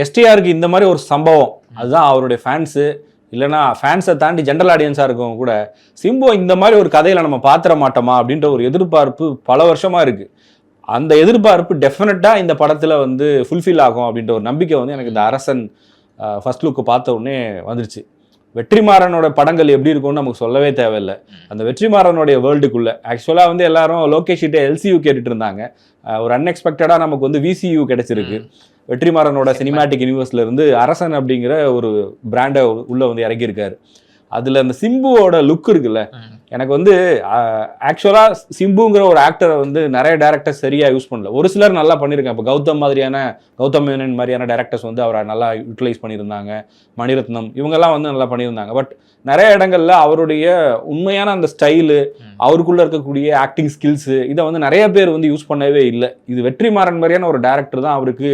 எஸ்டிஆருக்கு இந்த மாதிரி ஒரு சம்பவம். அதுதான் அவருடைய ஃபேன்ஸு இல்லைனா ஃபேன்ஸை தாண்டி ஜென்ரல் ஆடியன்ஸாக இருக்கவங்க கூட சிம்பு இந்த மாதிரி ஒரு கதையில் நம்ம பாத்திர மாட்டோமா அப்படின்ற ஒரு எதிர்பார்ப்பு பல வருஷமாக இருக்குது அந்த எதிர்பார்ப்பு டெஃபினட்டாக இந்த படத்தில் வந்து ஃபுல்ஃபில் ஆகும் அப்படின்ற ஒரு நம்பிக்கை வந்து எனக்கு இந்த அரசன் ஃபர்ஸ்ட் லுக்கு பார்த்த உடனே வந்துருச்சு. வெற்றிமாறனோட படங்கள் எப்படி இருக்கும்னு நமக்கு சொல்லவே தேவையில்லை. அந்த வெற்றிமாறனுடைய வேர்ல்டுக்குள்ள ஆக்சுவலாக வந்து எல்லாரும் லோகேஷ் கிட்ட எல்சியூ கேட்டுட்டு இருந்தாங்க. ஒரு அன்எக்ஸ்பெக்டடாக நமக்கு வந்து விசியூ கிடைச்சிருக்கு. வெற்றிமாறனோட சினிமாட்டிக் யூனிவர்ஸ்ல இருந்து அரசன் அப்படிங்கிற ஒரு பிராண்டை உள்ள வந்து இறக்கியிருக்காரு அதுல அந்த சிம்புவோட லுக் இருக்குல்ல. எனக்கு வந்து ஆக்சுவலா சிம்புங்கிற ஒரு ஆக்டரை வந்து நிறைய டேரக்டர்ஸ் சரியா யூஸ் பண்ணல. ஒரு சிலர் நல்லா பண்ணியிருக்காங்க இப்போ கௌதம் மாதிரியான கௌதம் மேனன் மாதிரியான டேரக்டர்ஸ் வந்து அவரை நல்லா யூட்டிலைஸ் பண்ணியிருந்தாங்க. மணிரத்னம் இவங்கெல்லாம் வந்து நல்லா பண்ணியிருந்தாங்க. பட் நிறைய இடங்கள்ல அவருடைய உண்மையான அந்த ஸ்டைலு. அவருக்குள்ள இருக்கக்கூடிய ஆக்டிங் ஸ்கில்ஸு இதை வந்து நிறைய பேர் வந்து யூஸ் பண்ணவே இல்லை. இது வெற்றிமாறன் மாதிரியான ஒரு டேரக்டர் தான் அவருக்கு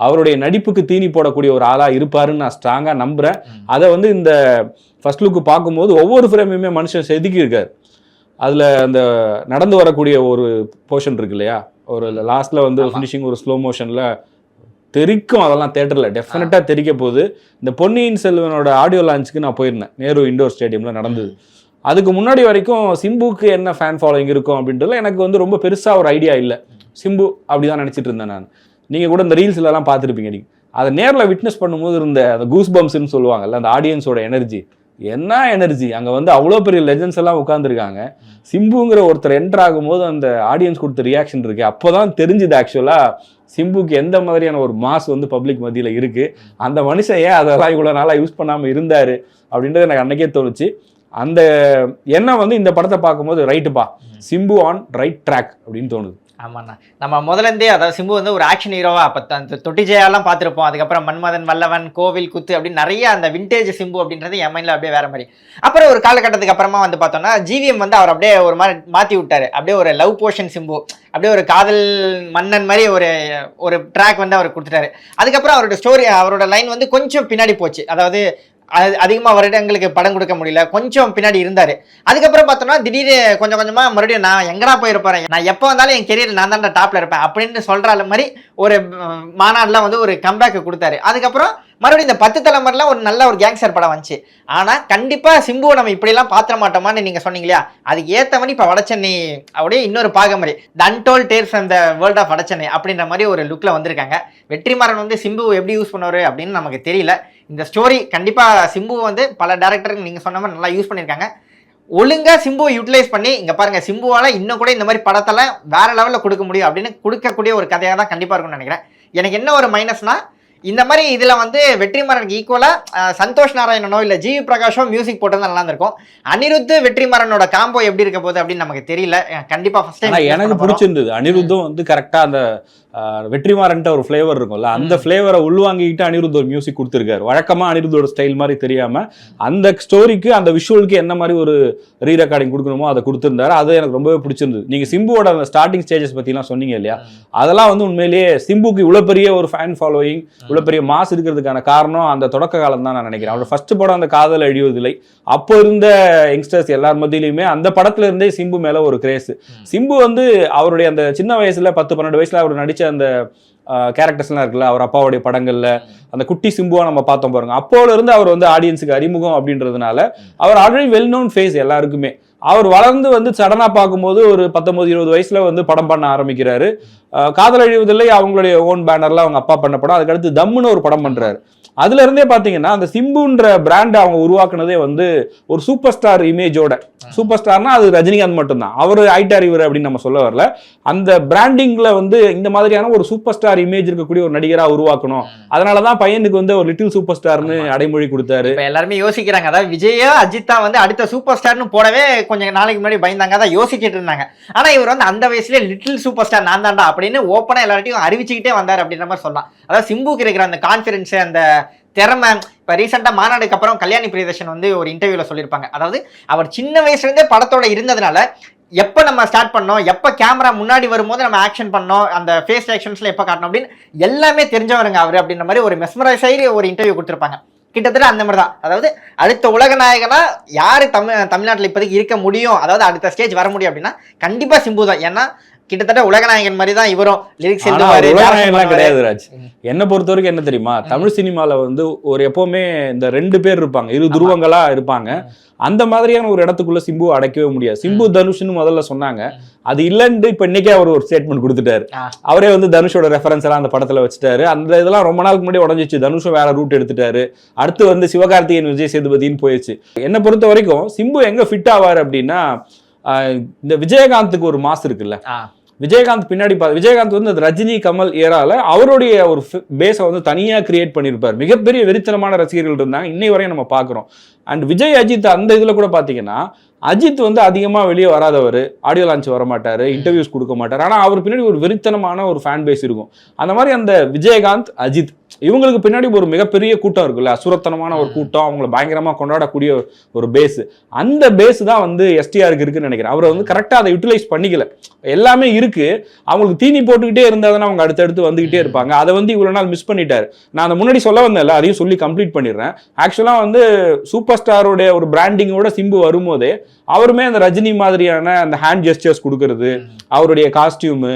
அவருடைய நடிப்புக்கு தீனி போடக்கூடிய ஒரு ஆளா இருப்பாருன்னு நான் ஸ்ட்ராங்கா நம்புறேன். ம். அதை வந்து இந்த ஃபர்ஸ்ட் லுக்கு பார்க்கும்போது ஒவ்வொரு ஃப்ரேமையுமே மனுஷன் செதுக்கி இருக்காரு. அதுல அந்த நடந்து வரக்கூடிய ஒரு போர்ஷன் இருக்கு இல்லையா? ஒரு லாஸ்ட்ல வந்து. ஃபினிஷிங் ஒரு ஸ்லோ மோஷன்ல தெரிக்கும் அதெல்லாம் தேட்டர்ல டெஃபினட்டா தெரிக்க போகுது. இந்த பொன்னியின் செல்வனோட ஆடியோ லான்ச்சுக்கு நான் போயிருந்தேன். நேரு இண்டோர் ஸ்டேடியம்ல நடந்தது. அதுக்கு முன்னாடி வரைக்கும் சிம்புக்கு என்ன ஃபேன் ஃபாலோயிங் இருக்கும் அப்படின்றதுல எனக்கு வந்து ரொம்ப பெருசா ஒரு ஐடியா இல்லை. சிம்பு அப்படிதான் நினைச்சிட்டு இருந்தேன் நான். நீங்க கூட இந்த ரீல்ஸ்ல எல்லாம் பார்த்துருப்பீங்க. நீங்க அதை நேர்ல விட்னஸ் பண்ணும்போது இருந்த அந்த கூஸ் பம்ப்ஸ்னு சொல்லுவாங்கல்ல அந்த ஆடியன்ஸோட எனர்ஜி என்ன எனர்ஜி அங்க வந்து அவ்வளோ பெரிய லெஜன்ஸ் எல்லாம் உட்காந்துருக்காங்க சிம்புங்கிற ஒருத்தர் என்டர் ஆகும்போது அந்த ஆடியன்ஸ் கொடுத்த ரியாக்ஷன் இருக்கு. அப்போதான் தெரிஞ்சுது ஆக்சுவலா சிம்புக்கு எந்த மாதிரியான ஒரு மாஸ் வந்து பப்ளிக் மத்தியில இருக்கு. அந்த மனுஷன் ஏன் அதெல்லாம் இவ்வளவு நாளா யூஸ் பண்ணாம இருந்தாரு? அப்படின்றது எனக்கு அன்னைக்கே தோணுச்சு. அந்த எண்ணம் வந்து இந்த படத்தை பார்க்கும்போது ரைட்டுப்பா சிம்பு ஆன் ரைட் ட்ராக் அப்படின்னு தோணுது. ஆமாண்ணா. நம்ம முதல்ல இருந்தே அதாவது சிம்பு வந்து ஒரு ஆக்ஷன் ஹீரோவா அப்போ அந்த தொட்டி ஜெயாலாம் பார்த்துருப்போம். அதுக்கப்புறம் மன்மதன் வல்லவன் கோவில் குத்து அப்படின்னு நிறைய அந்த விண்டேஜ் சிம்பு அப்படின்றது என் மைண்டில் அப்படியே வேற மாதிரி. அப்புறம் ஒரு காலகட்டத்துக்கு அப்புறமா வந்து பார்த்தோம்னா ஜிவிஎம் வந்து அவர் அப்படியே ஒரு மாதிரி மாற்றி விட்டார். அப்படியே ஒரு லவ் போர்ஷன் சிம்பு. அப்படியே ஒரு காதல் மன்னன் மாதிரி ஒரு ஒரு ட்ராக் வந்து அவர் கொடுத்துட்டாரு. அதுக்கப்புறம் அவரோட ஸ்டோரி அவரோட லைன் வந்து கொஞ்சம் பின்னாடி போச்சு. அதாவது அது அதிகமாக வருடங்களுக்கு படம் கொடுக்க முடியல. கொஞ்சம் பின்னாடி இருந்தார். அதுக்கப்புறம் பார்த்தோம்னா திடீர்னு கொஞ்சம் கொஞ்சமாக மறுபடியும் நான் எங்கடா போயிருப்பேன்? நான் எப்போ வந்தாலும் என் கெரியர் நான் தான் டாப்பில் இருப்பேன் அப்படின்னு சொல்கிற மாதிரி ஒரு மாநாடுலாம் வந்து ஒரு கம்பேக்கு கொடுத்தாரு. அதுக்கப்புறம் மறுபடியும் இந்த பத்து தலைமுறைலாம் ஒரு நல்ல ஒரு கேங்ஸ்டர் படம் வந்துச்சு. ஆனால் கண்டிப்பாக சிம்புவை நம்ம இப்படிலாம் பார்த்துட மாட்டோமான்னு நீங்கள் சொன்னீங்க இல்லையா? அதுக்கு ஏற்ற மாதிரி இப்போ வடச்சென்னை அப்படியே இன்னொரு பாகம் மாதிரி the untold dare from the world of Vada Chennai அப்படின்ற மாதிரி ஒரு லுக்கில் வந்திருக்காங்க. வெற்றிமாறன் வந்து சிம்பு எப்படி யூஸ் பண்ணுவார் அப்படின்னு நமக்கு தெரியல. இந்த ஸ்டோரி கண்டிப்பாக சிம்பு வந்து பல டேரக்டருக்கு நீங்கள் சொன்ன மாதிரி நல்லா யூஸ் பண்ணியிருக்காங்க. ஒழுங்கா சிம்புவை யூட்டிலைஸ் பண்ணி இங்க பாருங்க சிம்புவால இன்னும் கூட இந்த மாதிரி படத்தெல்லாம் வேற லெவல்ல கொடுக்க முடியும் அப்படின்னு கொடுக்கக்கூடிய ஒரு கதையாக தான் கண்டிப்பா இருக்கும்னு நினைக்கிறேன். எனக்கு என்ன ஒரு மைனஸ்னா இந்த மாதிரி இதுல வந்து வெற்றிமாறனுக்கு ஈக்குவலா சந்தோஷ் நாராயணனோ இல்ல ஜிவி பிரகாஷோ மியூசிக் போட்டிருந்தா நல்லா இருந்திருக்கும். அனிருத் வெற்றிமாறனோட காம்போ எப்படி இருக்க போகுது அப்படின்னு நமக்கு தெரியல. அஹ் கண்டிப்பா ஃபர்ஸ்ட் ஆனா டைம் எனக்கு பிடிச்சிருந்தது. அனிருத்தும் வந்து கரெக்டா அந்த வெற்றிமாறன்ட்ட ஒரு ஃப்ளேவர் இருக்கும்ல அந்த ஃப்ளேவரை உள்வாங்கிக்கிட்டு அனிருத் ஒரு மியூசிக் கொடுத்துருக்காரு. வழக்கமா அனிருத்தோட ஸ்டைல் மாதிரி தெரியாம அந்த ஸ்டோரிக்கு அந்த விஷுவலுக்கு என்ன மாதிரி ஒரு ரீ ரெக்கார்டிங் கொடுக்கணுமோ அதை கொடுத்துருந்தாரு. அது எனக்கு ரொம்பவே பிடிச்சிருந்தது. நீங்க சிம்புவோட அந்த ஸ்டார்டிங் ஸ்டேஜஸ் பத்திலாம் சொன்னீங்க இல்லையா? அதெல்லாம் வந்து உண்மையிலேயே சிம்புக்கு இவ்வளவு பெரிய ஒரு ஃபேன் ஃபாலோயிங் இவ்வளவு பெரிய மாஸ் இருக்கிறதுக்கான காரணம் அந்த தொடக்க காலம் தான் நான் நினைக்கிறேன். அவரோட ஃபர்ஸ்ட் படம் அந்த காதல் அழிவதில்லை. அப்போ இருந்த யங்ஸ்டர்ஸ் எல்லார் மத்தியிலுமே அந்த படத்துல இருந்தே சிம்பு மேல ஒரு கிரேஸ் சிம்பு வந்து அவருடைய அந்த சின்ன வயசுல பத்து பன்னெண்டு வயசுல அவர் நடிச்ச அந்த கேரக்டர்ஸ்லாம் இருக்குல்ல அவர் அப்பாவுடைய படங்கள்ல அந்த குட்டி சிம்புவா நம்ம பார்த்தோம் பாருங்க. அப்போல இருந்து அவர் வந்து ஆடியன்ஸுக்கு அறிமுகம் அப்படின்றதுனால அவர் ஆல்ரெடி வெல் நோன் ஃபேஸ் எல்லாருக்குமே. அவர் வளர்ந்து வந்து சடனா பார்க்கும்போது ஒரு பத்தொன்பது இருபது வயசுல வந்து படம் பண்ண ஆரம்பிக்கிறாரு. காதல் அழிவதில்லை அவங்களுடைய ஓன் பேனர்ல அவங்க அப்பா பண்ண படம். அதுக்கடுத்து தம்முன்னு ஒரு படம் பண்றாரு. அதுல இருந்தே பாத்தீங்கன்னா அந்த சிம்புன்ற பிராண்ட் அவங்க உருவாக்குனதே வந்து ஒரு சூப்பர் ஸ்டார் இமேஜோட சூப்பர் ஸ்டார்னா அது ரஜினிகாந்த் மட்டும்தான். அவர் ஐட்டார் இவர் அப்படின்னு நம்ம சொல்ல வரல. அந்த பிராண்டிங்ல வந்து இந்த மாதிரியான ஒரு சூப்பர் ஸ்டார் இமேஜ் இருக்கக்கூடிய ஒரு நடிகரா உருவாக்கணும். அதனாலதான் பையனுக்கு வந்து ஒரு லிட்டில் சூப்பர் ஸ்டார்னு அடைமொழி கொடுத்தாரு. எல்லாருமே யோசிக்கிறாங்க. அதாவது விஜயா அஜித்தா வந்து அடுத்த சூப்பர் ஸ்டார்னு போடவே கொஞ்சம் நாளைக்கு முன்னாடி பயந்தாங்க. அதான் யோசிச்சுட்டு இருந்தாங்க. ஆனா இவர் வந்து அந்த வயசுல லிட்டில் சூப்பர் ஸ்டார் நான் தான்டா அப்படின்னு ஓப்பனா எல்லார்ட்டையும் அறிவிச்சுக்கிட்டே வந்தார் அப்படின்ற மாதிரி சொல்லலாம். அதாவது சிம்புக்கு இருக்கிற அந்த கான்ஃபிடன்ஸ் அந்த திறமை இப்போ ரீசெண்டாக மாநாடுக்கு அப்புறம் கல்யாணி பிரியதர்ஷன் வந்து ஒரு இன்டர்வியூவில் சொல்லியிருப்பாங்க. அதாவது அவர் சின்ன வயசுலேருந்தே படத்தோட இருந்ததுனால எப்போ நம்ம ஸ்டார்ட் பண்ணோம் எப்போ கேமரா முன்னாடி வரும்போது நம்ம ஆக்ஷன் பண்ணோம் அந்த ஃபேஸ் ஆக்ஷன்ஸில் எப்போ காட்டணும் அப்படின்னு எல்லாமே தெரிஞ்சவருங்க அவர் அப்படின்ற மாதிரி ஒரு மெஸ்மரைஸ் ஆகி ஒரு இன்டர்வியூ கொடுத்துருப்பாங்க. கிட்டத்தட்ட அந்த மாதிரி தான். அதாவது அடுத்த உலக நாயகனாக யார் தமிழ் தமிழ்நாட்டில் இப்போதைக்கு இருக்க முடியும் அதாவது அடுத்த ஸ்டேஜ் வர முடியும் அப்படின்னா கண்டிப்பாக சிம்பு தான். ஏன்னா கிட்டத்தட்ட உலகநாயகன் மாதிரி தான் இவரும் லிரிக்ஸ் உலகநாயகன்லாம். கிடையாது ராஜ். என்ன பொறுத்த வரைக்கும் என்ன தெரியுமா? தமிழ் சினிமால வந்து ஒரு எப்பவுமே இந்த ரெண்டு பேர் இருப்பாங்க இரு துருவங்களா இருப்பாங்க. அந்த மாதிரியான ஒரு இடத்துக்குள்ள சிம்பு அடைக்கவே முடியாது. சிம்பு தனுஷ்னு முதல்ல சொன்னாங்க. அது இல்லைன்னு இப்ப இன்னைக்கே அவர் ஒரு ஸ்டேட்மெண்ட் கொடுத்துட்டாரு. அவரே வந்து தனுஷோட ரெஃபரன்ஸ் எல்லாம் அந்த படத்துல வச்சுட்டாரு. அந்த இதெல்லாம் ரொம்ப நாளுக்கு முன்னாடி உடஞ்சிச்சு. தனுஷும் வேற ரூட் எடுத்துட்டாரு. அடுத்து வந்து சிவகார்த்திகேயன் விஜய் சேதுபதினு போயிடுச்சு. என்னை பொறுத்த வரைக்கும் சிம்பு எங்க ஃபிட் ஆவார் அப்படின்னா இந்த விஜயகாந்துக்கு ஒரு மாஸ் இருக்குல்ல. விஜயகாந்த் பின்னாடி பா விஜயகாந்த் வந்து ரஜினி கமல் ஏரால அவருடைய ஒரு பேஸை வந்து தனியா கிரியேட் பண்ணியிருப்பார் மிகப்பெரிய வெறித்தனமான ரசிகர்கள் இருந்தாங்க. இன்னை வரையும் நம்ம பார்க்குறோம். அண்ட் விஜய் அஜித் அந்த இதுல கூட பாத்தீங்கன்னா அஜித் வந்து அதிகமா வெளியே வராதவர். ஆடியோ லான்ச் வர மாட்டாரு இன்டர்வியூஸ் கொடுக்க மாட்டார். ஆனா அவர் பின்னாடி ஒரு வெறித்தனமான ஒரு ஃபேன் பேஸ் இருக்கும். அந்த மாதிரி அந்த விஜயகாந்த் அஜித் இவங்களுக்கு பின்னாடி ஒரு மிகப்பெரிய கூட்டம் இருக்குல்ல? அசுரத்தனமான ஒரு கூட்டம் அவங்கள பயங்கரமா கொண்டாடக்கூடிய ஒரு பேஸ் அந்த பேஸ் தான் வந்து எஸ்டிஆருக்கு இருக்குன்னு நினைக்கிறேன். அவர் வந்து கரெக்டா அதை யூட்டிலைஸ் பண்ணிக்கல. எல்லாமே இருக்கு. அவங்களுக்கு தீனி போட்டுக்கிட்டே இருந்தா தானே அவங்க அடுத்தடுத்து வந்துகிட்டே இருப்பாங்க. அதை வந்து இவ்வளவு நாள் மிஸ் பண்ணிட்டாரு. நான் அந்த முன்னாடி சொல்ல வந்தேன்ல அதையும் சொல்லி கம்ப்ளீட் பண்ணிடுறேன். ஆக்சுவலா வந்து சூப்பர் ஸ்டாரோட ஒரு பிராண்டிங்கோட சிம்பு வரும்போதே அவருமே அந்த ரஜினி மாதிரியான அந்த ஹேண்ட் ஜெஸ்டர்ஸ் கொடுக்கறது அவருடைய காஸ்டியூமு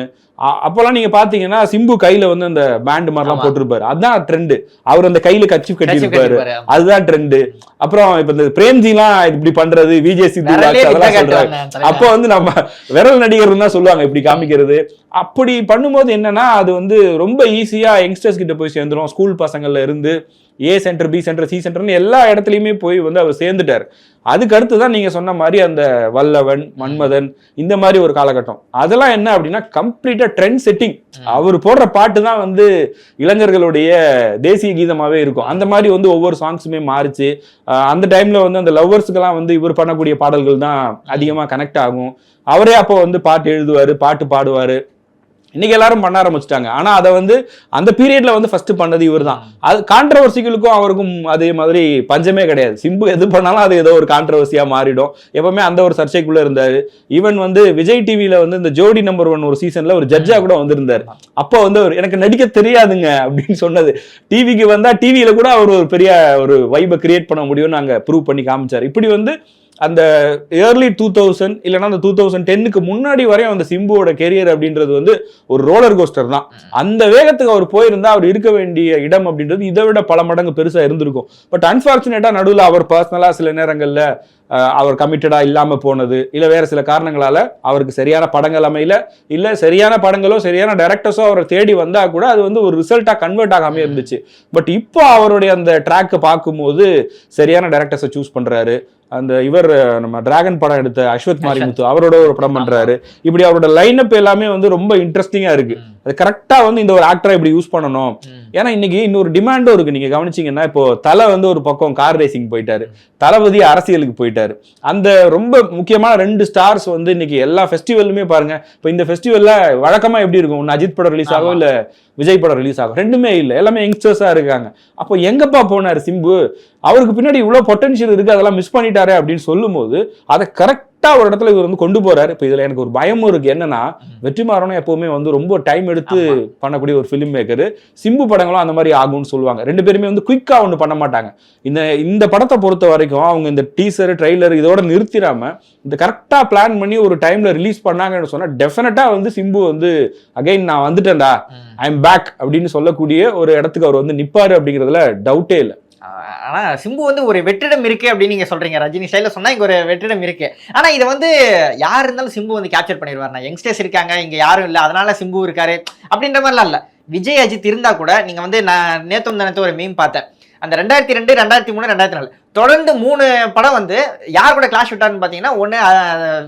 அப்போல்லாம் நீங்க பாத்தீங்கன்னா சிம்பு கையில வந்து அந்த பேண்ட் மாதிரிலாம். போட்டிருப்பாரு. அதான் ட்ரெண்ட் அவர் அந்த கையில கட்சி கட்டியிருப்பாரு. அதுதான் ட்ரெண்ட் அப்புறம் இப்ப இந்த பிரேம்ஜிலாம் இப்படி பண்றது விஜய் சித்து அதெல்லாம் சொல்றாங்க. அப்போ வந்து நம்ம விரல் நடிகர் தான் சொல்லுவாங்க இப்படி காமிக்கிறது. அப்படி பண்ணும்போது என்னன்னா அது வந்து ரொம்ப ஈஸியா யங்ஸ்டர்ஸ் கிட்ட போய் சேர்ந்துரும். ஸ்கூல் பசங்கள்ல இருந்து A centre B centre C சென்டர்னு எல்லா இடத்துலயுமே போய் வந்து அவர் சேர்ந்துட்டார். அதுக்கு அடுத்து தான் நீங்க சொன்ன மாதிரி அந்த வல்லவன் மன்மதன் இந்த மாதிரி ஒரு காலகட்டம். அதெல்லாம் என்ன அப்படின்னா கம்ப்ளீட்டா ட்ரெண்ட் செட்டிங் அவர் போடுற பாட்டு தான் வந்து இளைஞர்களுடைய தேசிய கீதமாவே இருக்கும். அந்த மாதிரி வந்து ஒவ்வொரு சாங்ஸுமே மாறிச்சு. அந்த டைம்ல வந்து அந்த லவ்வர்ஸுக்கெல்லாம் வந்து இவர் பண்ணக்கூடிய பாடல்கள் தான் அதிகமா கனெக்ட் ஆகும். அவரே அப்போ வந்து பாட்டு எழுதுவாரு பாட்டு பாடுவாரு. இன்னைக்கு எல்லாரும் பண்ண ஆரம்பிச்சிட்டாங்க. ஆனால் அதை வந்து அந்த பீரியட்ல வந்து ஃபர்ஸ்ட் பண்ணது இவர் தான் அது கான்ட்ரவர்சிகளுக்கும் அவருக்கும் அதே மாதிரி பஞ்சமே கிடையாது. சிம்பு எது பண்ணாலும் அது ஏதோ ஒரு கான்ட்ரவர்சியாக மாறிடும். எப்பவுமே அந்த ஒரு சர்ச்சைக்குள்ள இருந்தார். ஈவன் வந்து விஜய் டிவியில் வந்து இந்த ஜோடி நம்பர் ஒன் ஒரு சீசன்ல ஒரு ஜட்ஜா கூட வந்திருந்தாரு. அப்போ வந்து அவர் எனக்கு நடிக்க தெரியாதுங்க அப்படின்னு சொன்னது. டிவிக்கு வந்தா டிவியில கூட அவர் ஒரு பெரிய ஒரு வைபை கிரியேட் பண்ண முடியும்னு நாங்கள் ப்ரூவ் பண்ணி காமிச்சார். இப்படி வந்து அந்த ஏர்லி டூ தௌசண்ட் இல்லைன்னா அந்த டூ தௌசண்ட் டென்னுக்கு முன்னாடி வரையும் அந்த சிம்புவோட கெரியர் அப்படின்றது வந்து ஒரு ரோலர் கோஸ்டர் தான். அந்த வேகத்துக்கு அவர் போயிருந்தா அவர் இருக்க வேண்டிய இடம் அப்படின்றது இதை விட பல மடங்கு பெருசா இருந்திருக்கும். பட் அன்பார்ச்சுனேட்டா நடுவில் அவர் பர்சனலா சில நேரங்கள்ல அவர் கமிட்டடா இல்லாம போனது இல்ல வேற சில காரணங்களால அவருக்கு சரியான படங்கள் அமையல இல்ல சரியான படங்களோ சரியான டைரக்டர்ஸோ அவரை தேடி வந்தா கூட அது வந்து ஒரு ரிசல்ட்டா கன்வெர்ட் ஆகாம இருந்துச்சு. பட் இப்போ அவருடைய அந்த ட்ராக்கை பார்க்கும்போது சரியான டைரக்டர்ஸை சூஸ் பண்றாரு. அந்த இவர் நம்ம டிராகன் படம் எடுத்த அஸ்வத் மாரிமுத்து அவரோட ஒரு படம் பண்றாரு. இப்படி அவரோட லைனப் எல்லாமே வந்து ரொம்ப இன்ட்ரெஸ்டிங்கா இருக்கு. அது கரெக்டா வந்து இந்த ஒரு ஆக்டரை இப்படி யூஸ் பண்ணணும். ஏன்னா இன்னைக்கு இன்னொரு டிமாண்டும் இருக்கு. நீங்க கவனிச்சீங்கன்னா இப்போ தலை வந்து ஒரு பக்கம் கார் ரேசிங் போயிட்டாரு. தளபதி அரசியலுக்கு போயிட்டாரு. அந்த ரொம்ப முக்கியமான ரெண்டு ஸ்டார்ஸ் வந்து இன்னைக்கு எல்லா ஃபெஸ்டிவலுமே பாருங்க. இப்போ இந்த ஃபெஸ்டிவல்ல வழக்கமா எப்படி இருக்கும்? ஒன்று அஜித் படம் ரிலீஸ் ஆகும். இல்ல விஜய் படம் ரிலீஸ் ஆகும். ரெண்டுமே இல்லை. எல்லாமே யங்ஸ்டர்ஸா இருக்காங்க. அப்போ எங்கப்பா போனாரு சிம்பு? அவருக்கு பின்னாடி இவ்வளவு பொட்டன்ஷியல் இருக்கு அதெல்லாம் மிஸ் பண்ணிட்டாரு அப்படின்னு சொல்லும்போது அதை கரெக்டா ஒரு இடத்துல இவர் வந்து கொண்டு போறாரு. இப்போ இதுல எனக்கு ஒரு பயமும் இருக்கு. என்னன்னா வெற்றிமாறனும் எப்பவுமே வந்து ரொம்ப டைம் எடுத்து. பண்ணக்கூடிய ஒரு ஃபிலிம் மேக்கர் சிம்பு படங்களும் அந்த மாதிரி ஆகும்னு சொல்லுவாங்க. ரெண்டு பேருமே வந்து குயிக்கா ஒன்று பண்ண மாட்டாங்க. இந்த இந்த படத்தை பொறுத்த வரைக்கும் அவங்க இந்த டீசர் ட்ரெய்லர் இதோட நிறுத்திடாம இந்த கரெக்டா பிளான் பண்ணி ஒரு டைம்ல ரிலீஸ் பண்ணாங்கன்னு சொன்னா டெஃபினட்டா வந்து சிம்பு வந்து அகைன் நான் வந்துட்டேன்டா. ஐ எம் பேக் அப்படின்னு சொல்லக்கூடிய ஒரு இடத்துக்கு அவர் வந்து நிப்பாரு அப்படிங்கிறதுல டவுட்டே இல்லை. ஆனால் சிம்பு வந்து ஒரு வெற்றிடம் இருக்குது அப்படின்னு நீங்கள் சொல்கிறீங்க ரஜினி. ஸ்டைல சொன்னால் இங்கே ஒரு வெற்றிடம் இருக்குது ஆனால் இதை வந்து யார் இருந்தாலும் சிம்பு வந்து கேப்சர் பண்ணிடுவார் யங்ஸ்டர்ஸ் இருக்காங்க இங்கே யாரும் இல்லை அதனால சிம்பு இருக்காரு அப்படின்ற மாதிரிலாம் இல்லை. விஜய் அஜித் இருந்தால் கூட நீங்கள் வந்து நான் நேத்து நேரத்து ஒரு மீம் பார்த்தேன். அந்த ரெண்டாயிரத்தி ரெண்டு ரெண்டாயிரத்தி மூணு ரெண்டாயிரத்தி நாலு. தொடர்ந்து மூணு படம் வந்து யார் கூட கிளாஷ் விட்டார்னு பார்த்தீங்கன்னா ஒன்று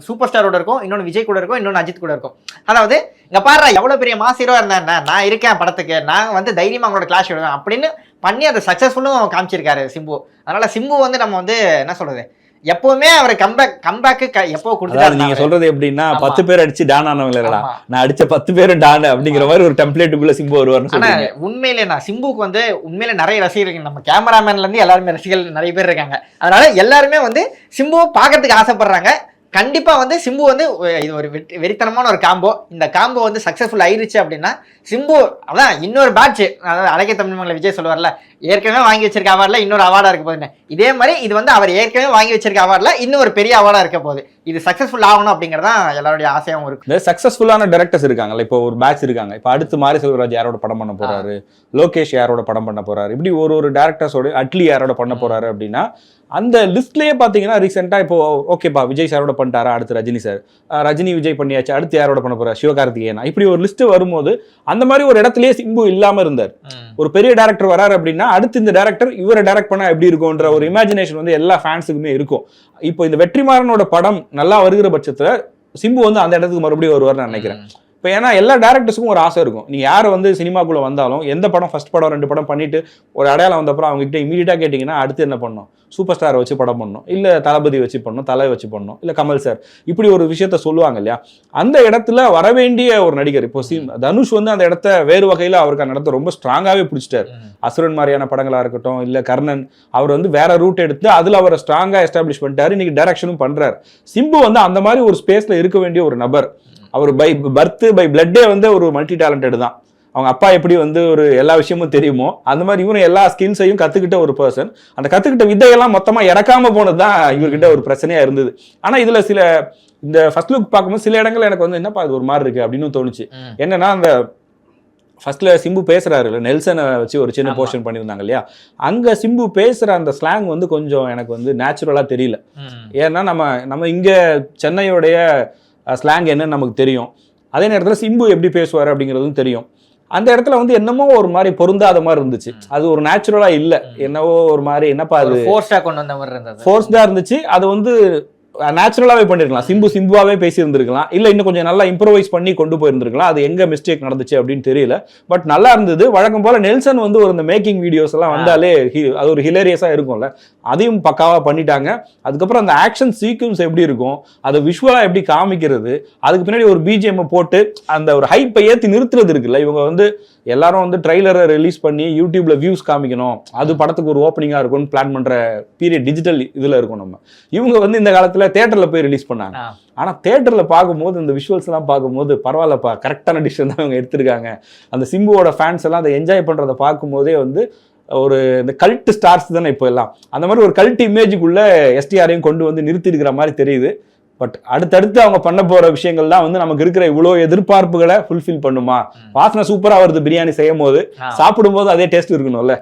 சூப்பர் ஸ்டாரோட இருக்கும் இன்னொன்று விஜய் கூட இருக்கும் இன்னொன்று அஜித் கூட இருக்கும். அதாவது இங்கே பாரு எவ்வளோ பெரிய மாசீரோ இருந்தேன் நான் இருக்கேன் படத்துக்கு. நான் வந்து தைரியமாக அவங்களோட கிளாஷ் விடுவேன் அப்படின்னு பண்ணி அதை சக்ஸஸ்ஃபுல்லும் காமிச்சிருக்காரு சிம்பு. அதனால் சிம்பு வந்து நம்ம வந்து என்ன சொல்கிறது எப்பவுமே அவர் கம்பேக் கம்பேக்கு எப்போ அதாவது நீங்க சொல்றது எப்படின்னா. பத்து பேர் அடிச்சு டான் ஆனவங்க இல்லடா. நான் அடிச்ச பத்து பேரும் டான் அப்படிங்கிற மாதிரி ஒரு டெம்ப்ளேட்டுக்குள்ள சிம்பு வருவார்னு ஆனா உண்மையிலே நான் சிம்புக்கு வந்து உண்மையிலே நிறைய ரசிகர்கள் நம்ம கேமராமேன்ல இருந்து எல்லாருமே ரசிகர்கள் நிறைய பேர் இருக்காங்க. அதனால எல்லாருமே வந்து சிம்புவை பார்க்கறதுக்கு ஆசைப்படுறாங்க. கண்டிப்பா வந்து சிம்பு வந்து இது ஒரு வெறித்தனமான ஒரு காம்போ இந்த காம்போ வந்து சக்சஸ்ஃபுல் ஆயிருச்சு அப்படின்னா சிம்பு அதான் இன்னொரு பேட்ச் அதாவது அழகிய தமிழ் மங்கள விஜய் சொல்லுவார்ல ஏற்கனவே வாங்கி வச்சிருக்க அவார்ட்ல இன்னொரு அவார்டா இருக்க போகுதுன்னு இதே மாதிரி இது வந்து அவர் ஏற்கனவே வாங்கி வச்சிருக்க அவார்ட்ல இன்னும் ஒரு பெரிய அவார்டா இருக்க போகுது. இது சக்சஸ்ஃபுல் ஆகணும் அப்படிங்கறதான் எல்லாருடைய ஆசையாவும் இருக்கு. இந்த சக்சஸ்ஃபுல்லான டேரக்டர்ஸ் இருக்காங்கல்ல இப்போ ஒரு பேட்ச் இருக்காங்க. இப்போ அடுத்து மாரி செல்வராஜ் யாரோட படம் பண்ண போறாரு? லோகேஷ் யாரோட படம் பண்ண போறாரு? இப்படி ஒரு ஒரு டேரக்டர்ஸோட அட்லி யாரோட பண்ண போறாரு அப்படின்னா அந்த லிஸ்ட்லயே பாத்தீங்கன்னா ரீசெண்டா இப்போ ஓகேப்பா விஜய் சாரோட பண்ணிட்டாரா? அடுத்து ரஜினி சார் ரஜினி விஜய் பண்ணியாச்சு. அடுத்து யாரோட பண்ண போறாரு? சிவகார்த்திகேயனா? இப்படி ஒரு லிஸ்ட் வரும்போது அந்த மாதிரி ஒரு இடத்துலயே சிம்பு இல்லாம இருந்தார். ஒரு பெரிய டேரக்டர் வராரு அப்படின்னா அடுத்து இந்த டேரக்டர் இவரை டைரக்ட் பண்ணா எப்படி இருக்கும்ன்ற ஒரு இமேஜினேஷன் வந்து எல்லா ஃபேன்ஸுக்குமே இருக்கும். இப்போ இந்த வெற்றிமாறனோட படம் நல்லா வருகிற பட்சத்துல சிம்பு வந்து அந்த இடத்துக்கு மறுபடியும் வருவார்னு நினைக்கிறேன். இப்போ ஏன்னா எல்லா டேரக்டர்ஸுக்கும் ஒரு ஆசை இருக்கும். நீ யார் வந்து சினிமாக்குள்ள வந்தாலும் எந்த படம் ஃபர்ஸ்ட் படம் ரெண்டு படம் பண்ணிட்டு ஒரு அடையாளம் வந்தப்பறம் அவங்க கிட்ட இமீடியட்டாக கேட்டிங்கன்னா அடுத்து என்ன பண்ணணும்? சூப்பர் ஸ்டாரை வச்சு படம் பண்ணணும். இல்லை தளபதி வச்சு பண்ணணும் தலை வச்சு பண்ணணும் இல்லை கமல் சார் இப்படி ஒரு விஷயத்த சொல்லுவாங்க இல்லையா? அந்த இடத்துல வர வேண்டிய ஒரு நடிகர் இப்போ சி தனுஷ் வந்து அந்த இடத்த வேறு வகையில் அவருக்கு அந்த இடத்த ரொம்ப ஸ்ட்ராங்காகவே பிடிச்சிட்டாரு. அசுரன் மாதிரியான படங்களா இருக்கட்டும் இல்ல கர்ணன் அவர் வந்து வேற ரூட் எடுத்து அதுல அவரை ஸ்ட்ராங்கா எஸ்டாப்ளிஷ் பண்ணிட்டாரு. இன்னைக்கு டைரக்ஷனும் பண்றாரு. சிம்பு வந்து அந்த மாதிரி ஒரு ஸ்பேஸ்ல இருக்க வேண்டிய ஒரு நபர். அவர் பை பர்த் பை பிளட்டே வந்து ஒரு மல்டி டேலண்டட் தான். அவங்க அப்பா எப்படி வந்து ஒரு எல்லா விஷயமும் தெரியுமோ அந்த மாதிரி இவரும் எல்லா ஸ்கில்ஸையும் கத்துக்கிட்ட ஒரு பர்சன் அந்த கத்துக்கிட்ட வித்தையெல்லாம் மொத்தமா இறக்காம போனது தான் இவர்கிட்ட ஒரு பிரச்சனையா இருந்தது. ஆனா இதுல சில இந்த ஃபர்ஸ்ட் லுக் பார்க்கும்போது சில இடங்கள் எனக்கு வந்து என்னப்பா இது ஒரு மாதிரி இருக்கு? அப்படின்னு தோணுச்சு. என்னன்னா அந்த ஃபர்ஸ்ட்ல சிம்பு பேசுறாரு இல்ல நெல்சனை வச்சு ஒரு சின்ன. போர்ஷன் பண்ணியிருந்தாங்க இல்லையா? அங்க சிம்பு பேசுற அந்த ஸ்லாங் வந்து கொஞ்சம் எனக்கு வந்து நேச்சுரலா தெரியல. ஏன்னா நம்ம நம்ம இங்க சென்னையோடைய ஸ்லாங் என்னன்னு நமக்கு தெரியும். அதே நேரத்துல சிம்பு எப்படி பேசுவார் அப்படிங்கிறதும் தெரியும். அந்த இடத்துல வந்து என்னமோ ஒரு மாதிரி பொருந்தாத மாதிரி இருந்துச்சு. அது ஒரு நேச்சுரலா இல்ல. என்னவோ ஒரு மாதிரி என்னப்பா அது ஃபோர்ஸா கொண்டு வந்த மாதிரி இருந்தது. ஃபோர்ஸ்டா இருந்துச்சு. அது வந்து நேச்சுரலாகவே பண்ணியிருக்கலாம் சிம்பு சிம்புவாகவே பேசியிருந்திருக்கலாம். இல்லை இன்னும் கொஞ்சம் நல்லா இம்ப்ரோவைஸ் பண்ணி கொண்டு போயிருந்திருக்கலாம். அது எங்கே மிஸ்டேக் நடந்துச்சு அப்படின்னு தெரியல. பட் நல்லா இருந்தது. வழக்கம் போல் நெல்சன் வந்து ஒரு இந்த மேக்கிங் வீடியோஸ் எல்லாம் வந்தாலே அது ஒரு ஹிலேரியஸாக இருக்கும்ல. அதையும் பக்காவாக பண்ணிட்டாங்க. அதுக்கப்புறம் அந்த ஆக்ஷன் சீக்வன்ஸ் எப்படி இருக்கும்? அதை விஷுவலாக எப்படி காமிக்கிறது? அதுக்கு பின்னாடி ஒரு பிஜிஎம் போட்டு அந்த ஒரு ஹைப்பை ஏற்றி நிறுத்துறது இருக்குல்ல. இவங்க வந்து எல்லாரும் வந்து ட்ரைலரை ரிலீஸ் பண்ணி யூடியூப்ல வியூஸ் காமிக்கணும். அது படத்துக்கு ஒரு ஓப்பனிங்கா இருக்கும்னு பிளான் பண்ற பீரியட் டிஜிட்டல் இதுல இருக்கும் நம்ம. இவங்க வந்து இந்த காலத்துல தேட்டர்ல போய் ரிலீஸ் பண்ணாங்க. ஆ. ஆனா தேட்டர்ல பார்க்கும்போது இந்த விஷுவல்ஸ் எல்லாம் பார்க்கும்போது பரவாயில்லப்பா கரெக்டான டிசிஷன் தான் அவங்க எடுத்திருக்காங்க. அந்த சிம்புவோட ஃபேன்ஸ் எல்லாம் அதை என்ஜாய் பண்றதை பார்க்கும்போதே வந்து ஒரு இந்த கல்ட் ஸ்டார்ஸ் தானே இப்போ எல்லாம். அந்த மாதிரி ஒரு கல்ட் இமேஜுக்குள்ள எஸ்டிஆரையும் கொண்டு வந்து நிறுத்தி இருக்கிற மாதிரி தெரியுது. பட் அடுத்தடுத்து அவங்க பண்ண போற விஷயங்கள் தான் வந்து நமக்கு இருக்கிற இவ்வளோ எதிர்பார்ப்புகளை ஃபுல்ஃபில் பண்ணுமா? வாசனை சூப்பரா வருது பிரியாணி செய்யும் போது ஆ. சாப்பிடும்போது அதே டேஸ்ட் இருக்கணும்ல.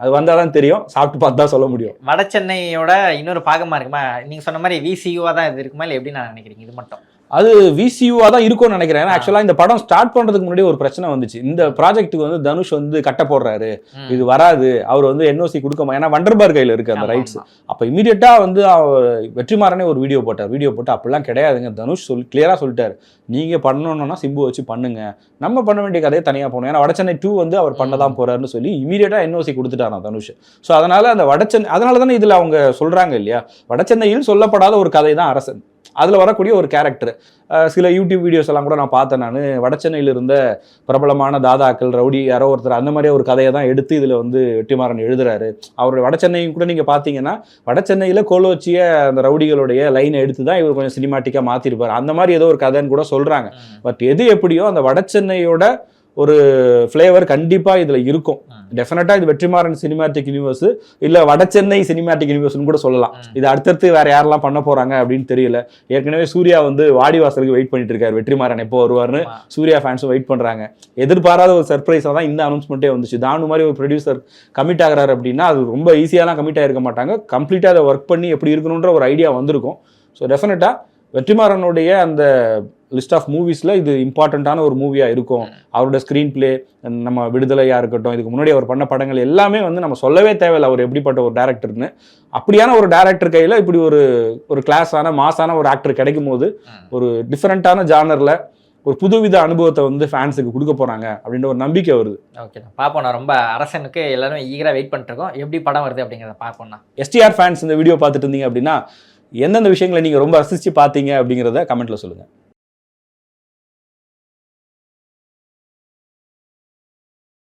அது வந்தாதான் தெரியும். சாப்பிட்டு பார்த்து தான் சொல்ல முடியும். வட சென்னையோட இன்னொரு பாகமா இருக்குமா? நீங்க சொன்ன மாதிரி விசியூவா தான் இது இருக்குமா? இல்ல எப்படி நான் நினைக்கிறீங்க? இது மட்டும். அது விசியூவா தான் இருக்கும்னு நினைக்கிறேன். ஏன்னா ஆக்சுவலா இந்த படம் ஸ்டார்ட் பண்றதுக்கு முன்னாடி ஒரு பிரச்சனை வந்துச்சு. இந்த ப்ராஜெக்ட்டுக்கு வந்து தனுஷ் வந்து கட்ட போடுறாரு. இது வராது. அவர் வந்து என்ஓசி கொடுக்க மா- ஏன்னா வண்டர்பார் கையில இருக்கு அந்த ரைட்ஸ். அப்ப இமீடியட்டா வந்து அவர் வெற்றிமாறனே ஒரு வீடியோ போட்டார். வீடியோ போட்டு அப்படிலாம் கிடையாதுங்க. தனுஷ் சொல் கிளியரா சொல்லிட்டாரு. நீங்க பண்ணணும்னா சிம்பு வச்சு பண்ணுங்க. நம்ம பண்ண வேண்டிய கதையை தனியா போகணும் ஏன்னா வடச்சென்னை டூ வந்து அவர் பண்ணதான் போறாருன்னு சொல்லி இமீடியட்டா என்ஓசி கொடுத்துட்டாராம் தனுஷ். ஸோ அதனால அந்த வடச்சென்னை அதனால தானே இதுல அவங்க சொல்றாங்க இல்லையா? வடச்சென்னையில் சொல்லப்படாத ஒரு கதை தான் அரசன். அதுல வரக்கூடிய ஒரு கேரக்டர் சில யூடியூப் வீடியோஸ் எல்லாம் கூட நான் பார்த்தேன் நான். வடச்சென்னையில் இருந்த பிரபலமான தாதாக்கள் ரவுடி யாரோ ஒருத்தர் அந்த மாதிரி ஒரு கதையை தான் எடுத்து இதுல வந்து வெற்றிமாறன் எழுதுறாரு. அவருடைய வடச்சென்னையும் கூட நீங்க பாத்தீங்கன்னா வடசென்னையில கோலோச்சிய அந்த ரவுடிகளுடைய லைனை எடுத்து தான் இவர் கொஞ்சம் சினிமாட்டிக்கா மாத்திருப்பாரு. அந்த மாதிரி ஏதோ ஒரு கதைன்னு கூட சொல்றாங்க. ம். பட் எது எப்படியோ அந்த வடசென்னையோட ஒரு ஃப்ளேவர் கண்டிப்பா இதுல இருக்கும். ம். டெஃபினட்டா இது வெற்றிமாறன் சினிமாட்டிக் யூனிவர்ஸ் இல்ல வடசென்னை சினிமாட்டிக் யூனிவர்ஸ்னு கூட சொல்லலாம். இது அடுத்தடுத்து வேற யாரெல்லாம் பண்ண போறாங்க அப்படின்னு தெரியல. ஏற்கனவே சூர்யா வந்து வாடிவாசலுக்கு வெயிட் பண்ணிட்டு இருக்காரு. வெற்றிமாறன் எப்போ வருவார்னு. சூர்யா ஃபேன்ஸும் வெயிட் பண்றாங்க. எதிர்பாராத ஒரு சர்ப்ரைஸாக தான் இந்த அனௌன்ஸ்மெண்ட்டே வந்துச்சு. தானு மாதிரி ஒரு ப்ரொடியூசர் கமிட் ஆகுறாரு அப்படின்னா அது ரொம்ப ஈஸியாலாம் கமிட் ஆகிருக்க மாட்டாங்க. கம்ப்ளீட்டாக அதை ஒர்க் பண்ணி எப்படி இருக்கணுன்ற ஒரு ஐடியா வந்திருக்கும். ஸோ டெஃபினட்டாக வெற்றிமாறனுடைய அந்த லிஸ்ட் ஆஃப் மூவிஸில் இது இம்பார்ட்டண்ட்டான ஒரு மூவியாக இருக்கும். அவரோட ஸ்க்ரீன் பிளே நம்ம விடுதலையாக இருக்கட்டும் இதுக்கு முன்னாடி அவர் பண்ண படங்கள் எல்லாமே வந்து நம்ம சொல்லவே தேவையில்லை அவர் எப்படிப்பட்ட ஒரு டேரக்டர்னு அப்படியான ஒரு டேரக்டர் கையில் இப்படி ஒரு ஒரு கிளாஸான மாசான ஒரு ஆக்டர் கிடைக்கும் போது. ஒரு டிஃப்ரெண்ட்டான ஜானரில் ஒரு புதுவித அனுபவத்தை வந்து ஃபேன்ஸுக்கு கொடுக்க போறாங்க அப்படின்ற ஒரு நம்பிக்கை வருது. ஓகே பார்ப்போம். நான் ரொம்ப அரசனுக்கு எல்லாரும் ஈகரா வெயிட் பண்ணிட்டு இருக்கோம். எப்படி படம் வருது அப்படிங்கிறத பார்ப்போம்னா எஸ்டிஆர் ஃபேன்ஸ் இந்த வீடியோ பார்த்துட்டு இருந்தீங்க அப்படின்னா எந்தெந்த விஷயங்களை நீங்க ரொம்ப ரசிச்சு பார்த்தீங்க அப்படிங்கிறத கமெண்ட்ல சொல்லுங்க.